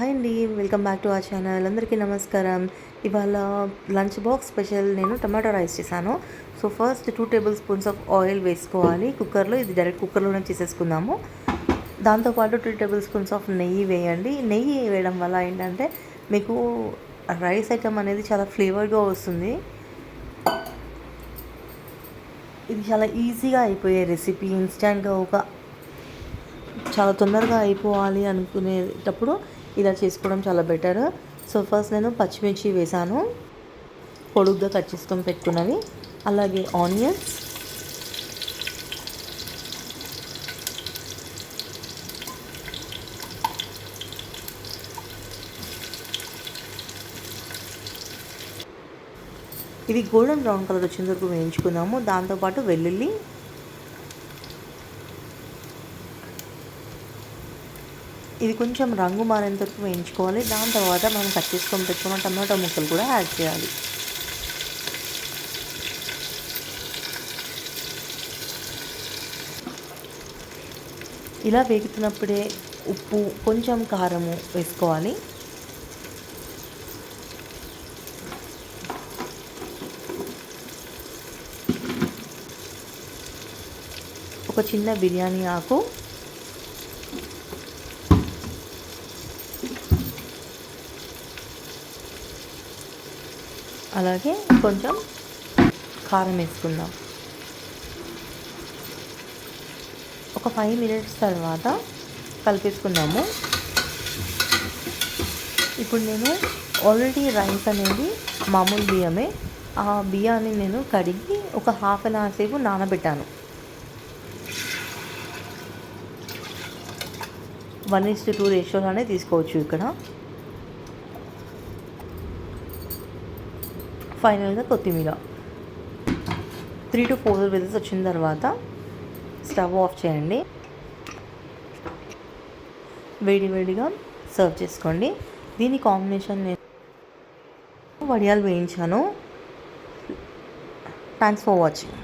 Hi అండి welcome back to ఆ channel. అందరికీ నమస్కారం. ఇవాళ లంచ్ బాక్స్ స్పెషల్ నేను టమాటో రైస్ చేశాను. So first two table spoons of oil వేసుకోవాలి. కుక్కర్లో ఇది డైరెక్ట్ కుక్కర్లోనే చేసేసుకుందాము. దాంతోపాటు టూ టేబుల్ స్పూన్స్ ఆఫ్ నెయ్యి వేయండి. నెయ్యి వేయడం వల్ల ఏంటంటే మీకు రైస్ ఐటమ్ అనేది చాలా ఫ్లేవర్గా వస్తుంది. ఇది చాలా ఈజీగా అయిపోయే రెసిపీ. ఇన్స్టెంట్గా ఒక చాలా తొందరగా అయిపోవాలి అనుకునేటప్పుడు ఇలా చేసుకోవడం చాలా బెటర్ సో ఫస్ట్ నేను పచ్చిమిర్చి వేసాను. పొడుగ్గా కట్ చేసుకొని పెట్టుకున్నవి. అలాగే ఆనియన్స్. ఇవి గోల్డెన్ బ్రౌన్ కలర్ వచ్చేంత వరకు వేయించుకున్నాము. దాంతోపాటు వెల్లుల్లి ఇది కొంచెం రంగు మారేంత వరకు వేయించుకోవాలి. దాని తర్వాత మనం కట్ చేసుకొని పెట్టుకున్న టమాటో ముక్కలు కూడా యాడ్ చేయాలి. ఇలా వేగుతున్నప్పుడే ఉప్పు కొంచెం కారము వేసుకోవాలి. ఒక చిన్న బిర్యానీ ఆకు అలాగే కొంచెం కారం వేసుకుందాం. ఒక ఫైవ్ మినిట్స్ తర్వాత కలిపేసుకుందాము. ఇప్పుడు నేను ఆల్రెడీ రైస్ అనేది మామూలు బియ్యమే. ఆ బియ్యాన్ని నేను కడిగి ఒక హాఫ్ అన్ అవర్ సేపు నానబెట్టాను. వన్ ఇస్ టూ రేషియోలోనే తీసుకోవచ్చు ఇక్కడ. ఫైనల్గా కొత్తిమీర. త్రీ టు ఫోర్ విజిల్స్ వచ్చిన తర్వాత స్టవ్ ఆఫ్ చేయండి. వేడి వేడిగా సర్వ్ చేసుకోండి. దీని కాంబినేషన్ నేను వడియాలు వేయించాను. Thanks for watching